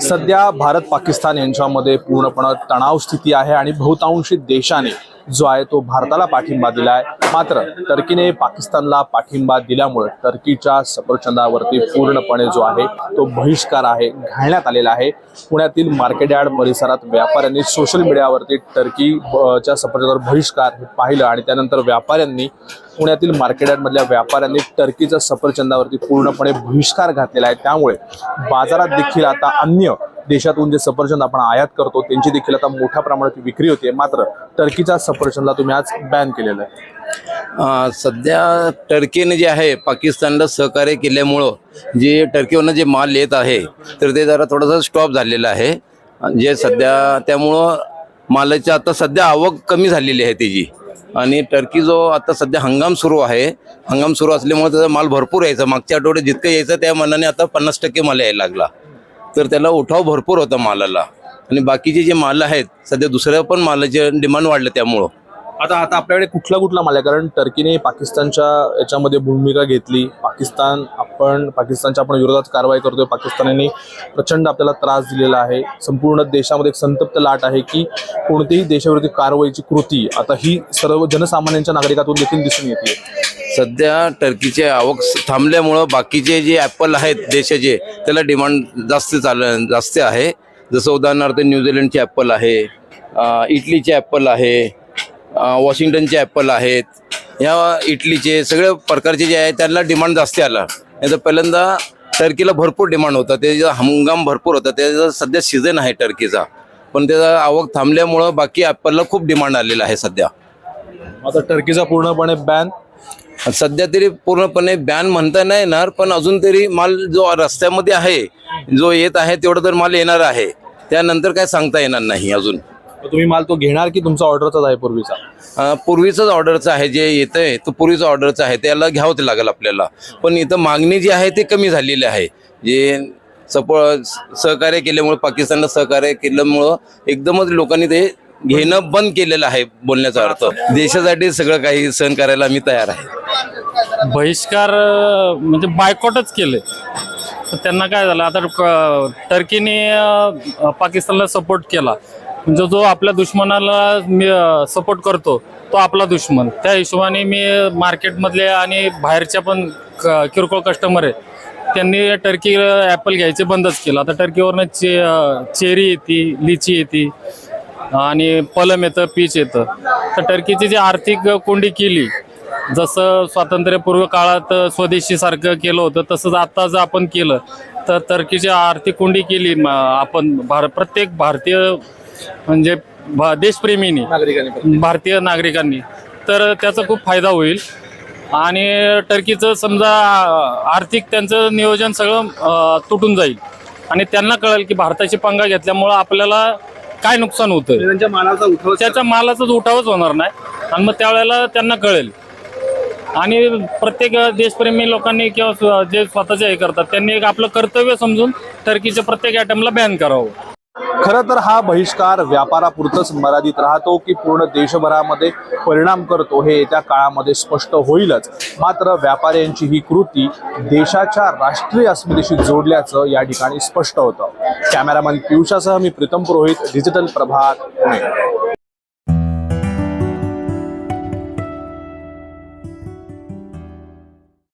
सध्या भारत पाकिस्तान यांच्यामध्ये पूर्णपणे तणाव स्थिती आहे आणि बहुतांशी देशाने जो आहे तो भारताला पाठिंबा दिलाय. मात्र टर्कीने पाकिस्तानला पाठिंबा दिल्यामुळे टर्कीच्या सफरचंदावरती पूर्णपणे जो आहे तो बहिष्कार आहे घालण्यात आलेला आहे. पुण्यातील मार्केट यार्ड परिसरात व्यापाऱ्यांनी सोशल मीडियावरती टर्की च्या सफरचंदावर बहिष्कार हे पाहिलं आणि त्यानंतर व्यापाऱ्यांनी पुण्यातील मार्केट यार्डमधल्या व्यापाऱ्यांनी टर्कीच्या सफरचंदावरती पूर्णपणे बहिष्कार घातलेला आहे. त्यामुळे बाजारात देखील आता अन्य देशातून जे सफरचंद आपण आयात करतो त्यांची देखील आता मोठ्या प्रमाणात विक्री होते मात्र टर्कीच्या सफरचंदला तुम्ही आज बॅन केलेलं आहे. सध्या टर्कीने जे आहे पाकिस्तानला सहकार्य केल्यामुळं जे टर्कीवरनं जे माल येत आहे तर ते जरा थोडंसं स्टॉप झालेलं आहे. जे सध्या त्यामुळं मालाची आता सध्या आवक कमी झालेली आहे त्याची आणि टर्की जो आता सध्या हंगाम सुरू आहे हंगाम सुरू असल्यामुळे त्याचा माल भरपूर यायचा. मागच्या आठवड्यात जितकं यायचं त्या मनाने आता पन्नास टक्के माल यायला लागला. तर त्याला उठाव भरपूर होता मालाला. आणि बाकीचे जे माल आहेत सध्या दुसऱ्या पण मालाचे डिमांड वाढलं त्यामुळं. आता आता आपल्याकडे कुठला कुठला माल आहे? कारण टर्कीने पाकिस्तानच्या याच्यामध्ये भूमिका घेतली. पाकिस्तान आपण पाकिस्तानच्या आपण विरोधात कारवाई करतोय. पाकिस्तानाने प्रचंड आपल्याला त्रास दिलेला आहे. संपूर्ण देशामध्ये एक संतप्त लाट आहे की कोणतीही देशाविरोधी कारवाईची कृती आता ही सर्व जनसामान्यांच्या नागरिकातून देखील दिसून येते. सध्या टर्कीचे आवक थांबल्यामुळं बाकीचे जे ॲपल आहेत देशाचे त्याला डिमांड जास्त चाल जास्त आहे. जसं उदाहरणार्थ न्यूझीलंडचे ॲपल आहे इटलीचे ॲपल आहे वॉशिंग्टनचे ॲपल आहेत. ह्या इटलीचे सगळ्या प्रकारचे जे आहे त्यांना डिमांड जास्त आला. नाही तर पहिल्यांदा टर्कीला भरपूर डिमांड होता. त्याचा हंगाम भरपूर होता त्याचा सध्या सीझन आहे टर्कीचा. पण त्याचा आवक थांबल्यामुळं बाकी ॲपलला खूप डिमांड आलेला आहे सध्या. आता टर्कीचा पूर्णपणे बॅन सध्या तरी पूर्णपणे बॅन म्हणता नाही येणार पण अजून तरी माल जो रस्त्यामध्ये आहे जो येत आहे तेवढं तर माल येणार आहे. त्यानंतर काय सांगता येणार नाही अजून. तुम्ही माल तो घेणार की तुमचा ऑर्डरचाच आहे पूर्वीचा? पूर्वीचंच ऑर्डरचं आहे जे येतं आहे तो पूर्वीचं ऑर्डरचं आहे त्याला घ्यावंच लागेल आपल्याला. पण इथं मागणी जी आहे ते कमी झालेली आहे. जे सपो सहकार्य केल्यामुळे पाकिस्तानला सहकार्य केल्यामुळं एकदमच लोकांनी ते घेणं बंद केलेलं आहे बोलण्याचा अर्थ. देशासाठी सगळं काही सहन करायला मी तयार आहे. बहिष्कार म्हणजे बायकॉटच केले. तर त्यांना काय झालं आता क- टर्कीने पाकिस्तानला सपोर्ट केला. म्हणजे जो आपल्या दुश्मनाला मी सपोर्ट करतो तो आपला दुश्मन. त्या हिशोबाने मी मार्केटमधले आणि बाहेरच्या पण किरकोळ कस्टमर आहे त्यांनी टर्की ॲपल घ्यायचे बंदच केलं. आता टर्कीवरनं चे चेरी येते लिची येते आणि पलम येतं पीच येतं. तर टर्कीची जी आर्थिक कोंडी केली जसं स्वातंत्र्यपूर्व काळात स्वदेशीसारखं केलं होतं तसंच आता जर आपण केलं तर टर्कीची आर्थिक कोंडी केली आपण भार प्रत्येक भारतीय म्हणजे भा- देशप्रेमींनी भारतीय नागरिकांनी तर त्याचा खूप फायदा होईल. आणि टर्कीचं समजा आर्थिक त्यांचं नियोजन सगळं तुटून जाईल. आणि त्यांना कळेल की भारताची पंगा घेतल्यामुळं आपल्याला काय नुकसान होतं त्यांच्या मालाचा उठाव त्याच्या मालाचाच उठावच होणार नाही. आणि मग त्यावेळेला त्यांना कळेल. आणि प्रत्येक देशप्रेमी लोकांनी किंवा जे स्वतःचे हे करतात त्यांनी एक आपलं कर्तव्य समजून टर्कीच्या प्रत्येक आयटमला बॅन करावं. खरं तर हा बहिष्कार व्यापारापुरतच मर्यादित राहतो की पूर्ण देशभरामध्ये परिणाम करतो हे येत्या काळामध्ये स्पष्ट होईलच. मात्र व्यापाऱ्यांची ही कृती देशाच्या राष्ट्रीय अस्मितेशी जोडल्याचं या ठिकाणी स्पष्ट होतं. कॅमेरामन पियुषासह मी प्रीतम पुरोहित डिजिटल प्रभात पुणे.